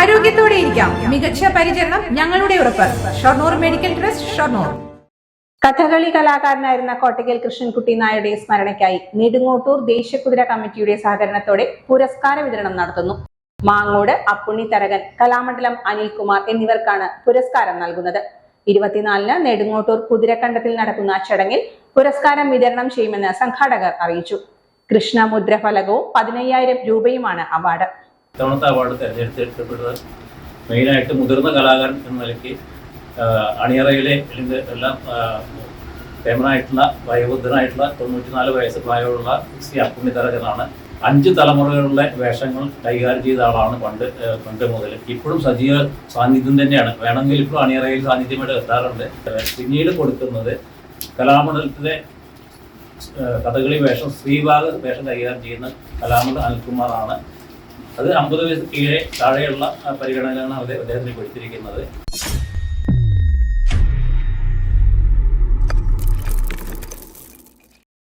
ആരോഗ്യത്തോടെ ഇരിക്കാം. മികച്ച പരിചരണം ഞങ്ങളുടെ ഉറപ്പ്. Shoranur medical trust Shoranur. Kathakali കലാകാരനായിരുന്ന കോട്ടയ്ക്കൽ കൃഷ്ണൻകുട്ടി നായരുടെ സ്മരണയ്ക്കായി നെടുങ്ങോട്ടൂർ ദേശീയകുതിര കമ്മിറ്റിയുടെ സഹകരണത്തോടെ പുരസ്കാര വിതരണം നടത്തുന്നു. മാങ്ങോട് അപ്പുണ്ണി തരകൻ കലാമണ്ഡലം അനിൽകുമാർ എന്നിവർക്കാണ് പുരസ്കാരം നൽകുന്നത്. ഇരുപത്തിനാലിന് നെടുങ്ങോട്ടൂർ കുതിരക്കണ്ടത്തിൽ നടക്കുന്ന ചടങ്ങിൽ പുരസ്കാരം വിതരണം ചെയ്യുമെന്ന് സംഘാടകർ അറിയിച്ചു. കൃഷ്ണ മുദ്രഫലകവും പതിനയ്യായിരം രൂപയുമാണ് അവാർഡ്. ഇത്തവണത്തെ അവാർഡ് തെരഞ്ഞെടുത്തെടുക്കപ്പെട്ടത് മെയിനായിട്ട് മുതിർന്ന കലാകാരൻ എന്ന നിലയ്ക്ക് അണിയറയിലെ അല്ലെങ്കിൽ എല്ലാം ഫേമനായിട്ടുള്ള വയോവൃദ്ധനായിട്ടുള്ള തൊണ്ണൂറ്റിനാല് വയസ്സ് പ്രായമുള്ള ശ്രീ അപ്പുണ്ണിതരകനാണ് അഞ്ച് തലമുറകളിലെ വേഷങ്ങൾ കൈകാര്യം ചെയ്ത ആളാണ് പണ്ട് പണ്ട് മുതൽ. ഇപ്പോഴും സജീവ സാന്നിധ്യം തന്നെയാണ്. വേണമെങ്കിൽ ഇപ്പോഴും അണിയറയിൽ സാന്നിധ്യമായിട്ട് എത്താറുണ്ട്. പിന്നീട് കൊടുക്കുന്നത് കലാമണ്ഡലത്തിലെ കഥകളി വേഷം ശ്രീഭാഗ വേഷം കൈകാര്യം ചെയ്യുന്ന കലാമണ്ഡലം അനിൽകുമാറാണ്. അത് അമ്പത് വയസ്സ് കീഴെ താഴെയുള്ള പരിഗണനകളാണ് അദ്ദേഹത്തിന് കൊടുത്തിരിക്കുന്നത്.